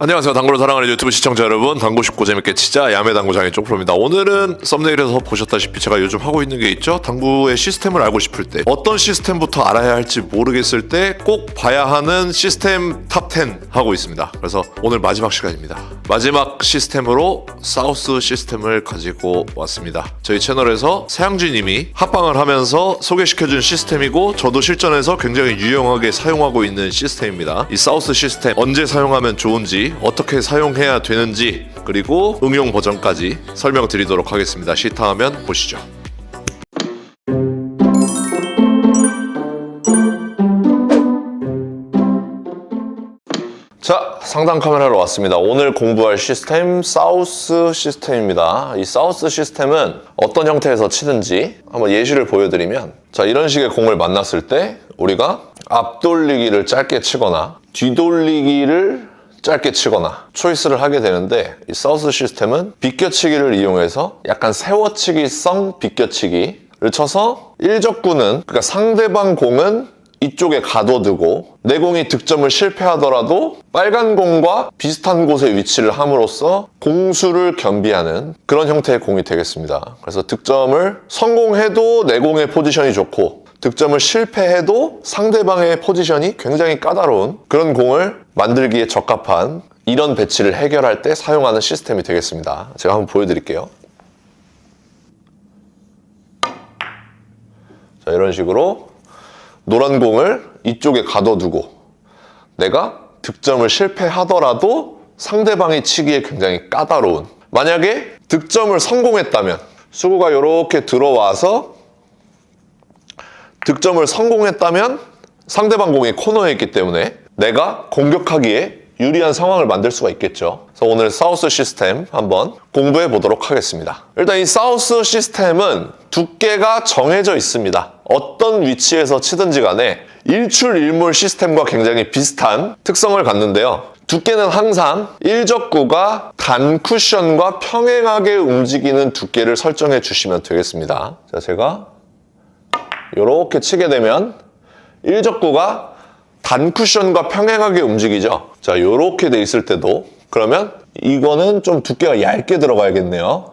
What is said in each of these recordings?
안녕하세요. 당구를 사랑하는 유튜브 시청자 여러분. 당구 쉽고 재밌게 치자 야매 당구장의 쪽프로입니다. 오늘은 썸네일에서 보셨다시피 제가 요즘 하고 있는 게 있죠. 당구의 시스템을 알고 싶을 때 어떤 시스템부터 알아야 할지 모르겠을 때 꼭 봐야 하는 시스템 탑10 하고 있습니다. 그래서 오늘 마지막 시간입니다. 마지막 시스템으로 사우스 시스템을 가지고 왔습니다. 저희 채널에서 사양쥐 님이 합방을 하면서 소개시켜준 시스템이고 저도 실전에서 굉장히 유용하게 사용하고 있는 시스템입니다. 이 사우스 시스템 언제 사용하면 좋은지 어떻게 사용해야 되는지 그리고 응용 버전까지 설명드리도록 하겠습니다. 시타하면 보시죠. 상단 카메라로 왔습니다. 오늘 공부할 시스템 사우스 시스템입니다. 이 사우스 시스템은 어떤 형태에서 치든지 한번 예시를 보여드리면 자, 이런 식의 공을 만났을 때 우리가 앞돌리기를 짧게 치거나 뒤돌리기를 짧게 치거나 초이스를 하게 되는데 이 사우스 시스템은 비껴치기를 이용해서 약간 세워치기성 비껴치기를 쳐서 일적구는 그러니까 상대방 공은 이쪽에 가둬두고 내 공이 득점을 실패하더라도 빨간 공과 비슷한 곳에 위치를 함으로써 공수를 겸비하는 그런 형태의 공이 되겠습니다. 그래서 득점을 성공해도 내 공의 포지션이 좋고 득점을 실패해도 상대방의 포지션이 굉장히 까다로운 그런 공을 만들기에 적합한 이런 배치를 해결할 때 사용하는 시스템이 되겠습니다. 제가 한번 보여드릴게요. 자, 이런 식으로 노란 공을 이쪽에 가둬두고 내가 득점을 실패하더라도 상대방이 치기에 굉장히 까다로운 만약에 득점을 성공했다면 수구가 이렇게 들어와서 득점을 성공했다면 상대방 공이 코너에 있기 때문에 내가 공격하기에 유리한 상황을 만들 수가 있겠죠. 그래서 오늘 사우스 시스템 한번 공부해 보도록 하겠습니다. 일단 이 사우스 시스템은 두께가 정해져 있습니다. 어떤 위치에서 치든지 간에 일출일몰 시스템과 굉장히 비슷한 특성을 갖는데요. 두께는 항상 일적구가 단 쿠션과 평행하게 움직이는 두께를 설정해 주시면 되겠습니다. 자, 제가 이렇게 치게 되면 일적구가 단 쿠션과 평행하게 움직이죠. 자, 이렇게 돼 있을 때도 그러면 이거는 좀 두께가 얇게 들어가야겠네요.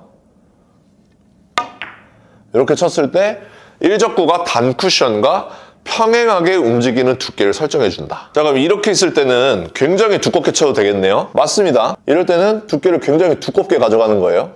이렇게 쳤을 때 일적구가 단 쿠션과 평행하게 움직이는 두께를 설정해 준다. 자, 그럼 이렇게 있을 때는 굉장히 두껍게 쳐도 되겠네요. 맞습니다. 이럴 때는 두께를 굉장히 두껍게 가져가는 거예요.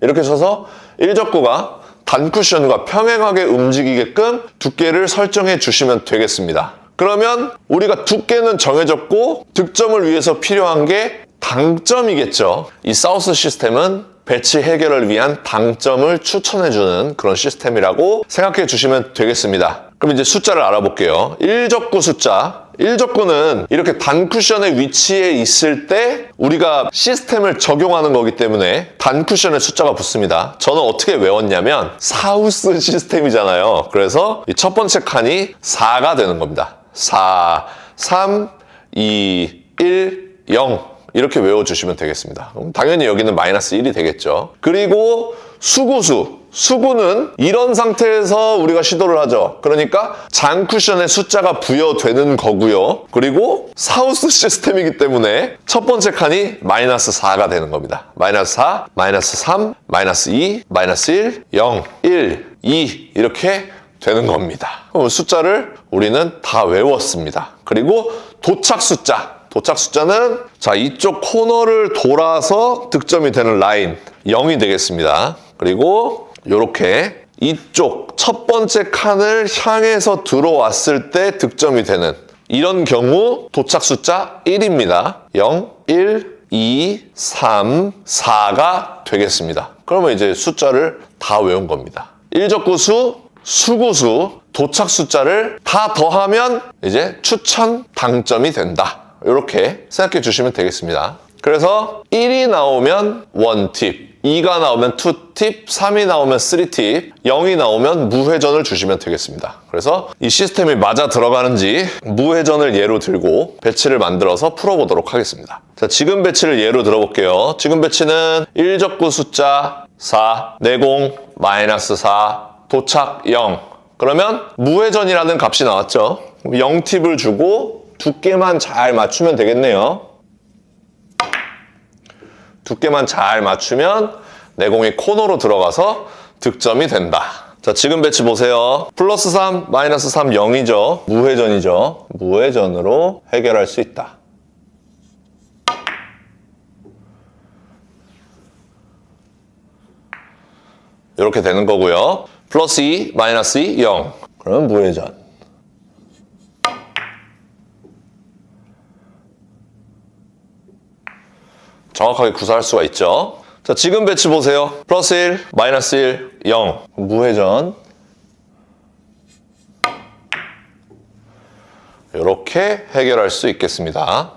이렇게 쳐서 일적구가 단 쿠션과 평행하게 움직이게끔 두께를 설정해 주시면 되겠습니다. 그러면 우리가 두께는 정해졌고 득점을 위해서 필요한 게 당점이겠죠. 이 사우스 시스템은 배치 해결을 위한 당점을 추천해주는 그런 시스템이라고 생각해 주시면 되겠습니다. 그럼 이제 숫자를 알아볼게요. 1적구 숫자. 1적구는 이렇게 단 쿠션의 위치에 있을 때 우리가 시스템을 적용하는 거기 때문에 단 쿠션의 숫자가 붙습니다. 저는 어떻게 외웠냐면 사우스 시스템이잖아요. 그래서 이첫 번째 칸이 4가 되는 겁니다. 4, 3, 2, 1, 0. 이렇게 외워주시면 되겠습니다. 당연히 여기는 마이너스 1이 되겠죠. 그리고 수구수. 수구는 이런 상태에서 우리가 시도를 하죠. 그러니까 장 쿠션의 숫자가 부여되는 거고요. 그리고 사우스 시스템이기 때문에 첫 번째 칸이 마이너스 4가 되는 겁니다. 마이너스 4, 마이너스 3, 마이너스 2, 마이너스 1, 0, 1, 2 이렇게 되는 겁니다. 숫자를 우리는 다 외웠습니다. 그리고 도착 숫자. 도착 숫자는 자 이쪽 코너를 돌아서 득점이 되는 라인 0이 되겠습니다. 그리고 이렇게 이쪽 첫 번째 칸을 향해서 들어왔을 때 득점이 되는 이런 경우 도착 숫자 1입니다. 0, 1, 2, 3, 4가 되겠습니다. 그러면 이제 숫자를 다 외운 겁니다. 일적구수, 수구수, 도착 숫자를 다 더하면 이제 추천 당점이 된다. 이렇게 생각해 주시면 되겠습니다. 그래서 1이 나오면 1팁, 2가 나오면 2팁, 3이 나오면 3팁, 0이 나오면 무회전을 주시면 되겠습니다. 그래서 이 시스템이 맞아 들어가는지 무회전을 예로 들고 배치를 만들어서 풀어보도록 하겠습니다. 자, 지금 배치를 예로 들어볼게요. 지금 배치는 1적구 숫자 4, 내공 마이너스 4, 도착 0. 그러면 무회전이라는 값이 나왔죠. 0팁을 주고 두께만 잘 맞추면 되겠네요. 두께만 잘 맞추면 내공이 코너로 들어가서 득점이 된다. 자, 지금 배치 보세요. 플러스 3, 마이너스 3, 0이죠. 무회전이죠. 무회전으로 해결할 수 있다. 이렇게 되는 거고요. 플러스 2, 마이너스 2, 0. 그러면 무회전. 정확하게 구사할 수가 있죠. 자, 지금 배치 보세요. 플러스 1, 마이너스 1, 0. 무회전. 이렇게 해결할 수 있겠습니다.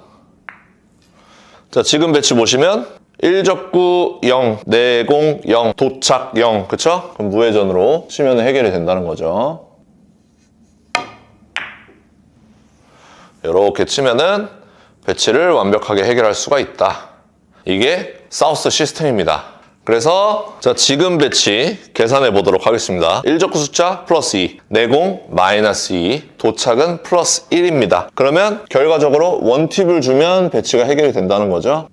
자, 지금 배치 보시면 1적구 0, 내공 0, 도착 0. 그쵸? 그럼 무회전으로 치면 해결이 된다는 거죠. 이렇게 치면은 배치를 완벽하게 해결할 수가 있다. 이게 사우스 시스템입니다. 그래서 자 지금 배치 계산해 보도록 하겠습니다. 1적구 숫자 플러스 2, 내공 마이너스 2, 도착은 플러스 1입니다. 그러면 결과적으로 원팁을 주면 배치가 해결이 된다는 거죠.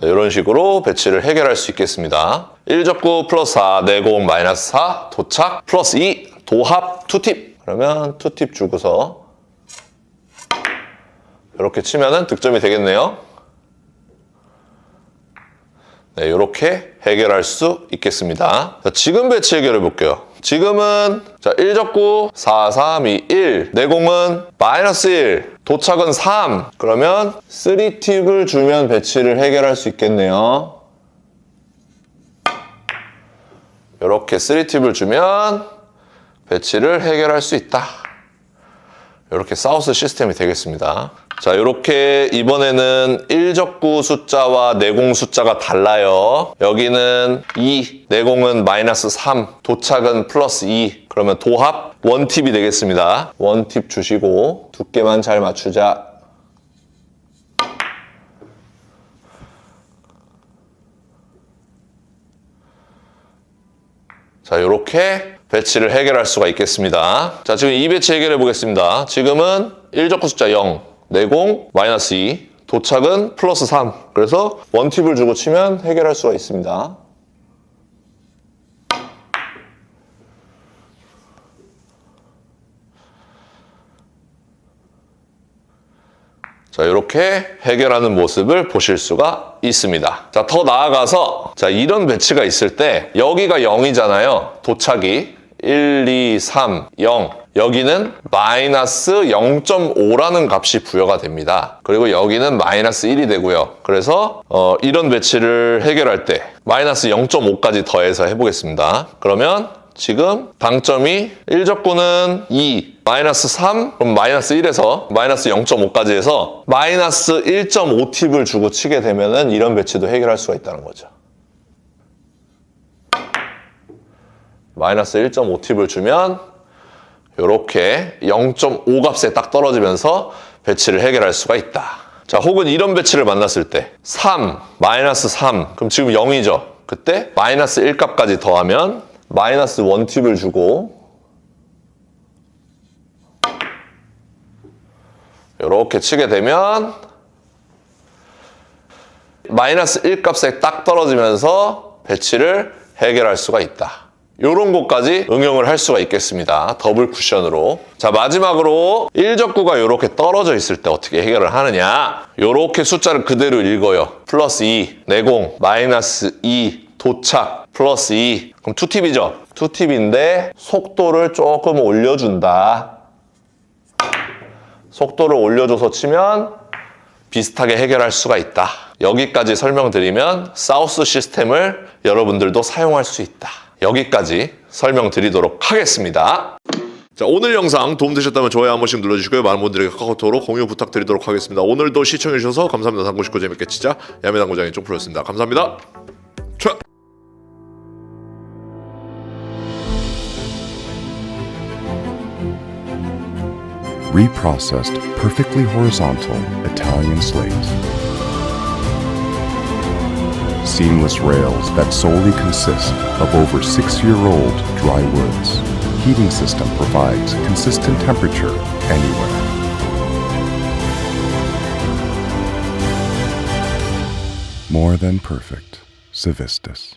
자, 이런 식으로 배치를 해결할 수 있겠습니다. 1적구 플러스 4, 내공 마이너스 4, 도착 플러스 2, 도합 2팁. 그러면 2팁 주고서 이렇게 치면은 득점이 되겠네요. 네, 이렇게 해결할 수 있겠습니다. 자, 지금 배치 해결해 볼게요. 지금은 자 1적구 4, 3, 2, 1 내공은 마이너스 1 도착은 3 그러면 3팁을 주면 배치를 해결할 수 있겠네요. 이렇게 3팁을 주면 배치를 해결할 수 있다. 이렇게 사우스 시스템이 되겠습니다. 자, 이렇게 이번에는 1적구 숫자와 내공 숫자가 달라요. 여기는 2, 내공은 마이너스 3, 도착은 플러스 2. 그러면 도합 원팁이 되겠습니다. 원팁 주시고 두께만 잘 맞추자. 자, 이렇게 배치를 해결할 수가 있겠습니다. 자, 지금 이 배치 해결해 보겠습니다. 지금은 1적구 숫자 0, 내공 마이너스 2, 도착은 플러스 3. 그래서 원팁을 주고 치면 해결할 수가 있습니다. 자, 이렇게 해결하는 모습을 보실 수가 있습니다. 자, 더 나아가서, 자, 이런 배치가 있을 때, 여기가 0이잖아요. 도착이. 1, 2, 3, 0. 여기는 마이너스 0.5라는 값이 부여가 됩니다. 그리고 여기는 마이너스 1이 되고요. 그래서 어, 이런 배치를 해결할 때 마이너스 0.5까지 더해서 해보겠습니다. 그러면 지금 당점이 1적구는 2, 마이너스 3, 그럼 마이너스 1에서 마이너스 0.5까지 해서 마이너스 1.5팁을 주고 치게 되면은 이런 배치도 해결할 수가 있다는 거죠. 마이너스 1.5팁을 주면 이렇게 0.5 값에 딱 떨어지면서 배치를 해결할 수가 있다. 자, 혹은 이런 배치를 만났을 때 3, 마이너스 3, 그럼 지금 0이죠. 그때 마이너스 1 값까지 더하면 마이너스 1팁을 주고 이렇게 치게 되면 마이너스 1 값에 딱 떨어지면서 배치를 해결할 수가 있다. 이런 것까지 응용을 할 수가 있겠습니다. 더블 쿠션으로. 자, 마지막으로 1적구가 이렇게 떨어져 있을 때 어떻게 해결을 하느냐. 이렇게 숫자를 그대로 읽어요. 플러스 2, 내공, 마이너스 2, 도착, 플러스 2. 그럼 2팁이죠? 2팁인데 속도를 조금 올려준다. 속도를 올려줘서 치면 비슷하게 해결할 수가 있다. 여기까지 설명드리면 사우스 시스템을 여러분들도 사용할 수 있다. 여기까지 설명드리도록 하겠습니다. 자, 오늘 영상 도움되셨다면 좋아요 한 번씩 눌러주시고요. 많은 분들에게 카카오톡으로 공유 부탁드리도록 하겠습니다. 오늘도 시청해주셔서 감사합니다. 당구 싶고 재밌게 치자. 야매당구장의 쪽프로였습니다. 감사합니다. 차! reprocessed perfectly horizontal Italian slate. Seamless rails that solely consist of over six year old dry woods. Heating system provides consistent temperature anywhere. More than perfect. Civistus.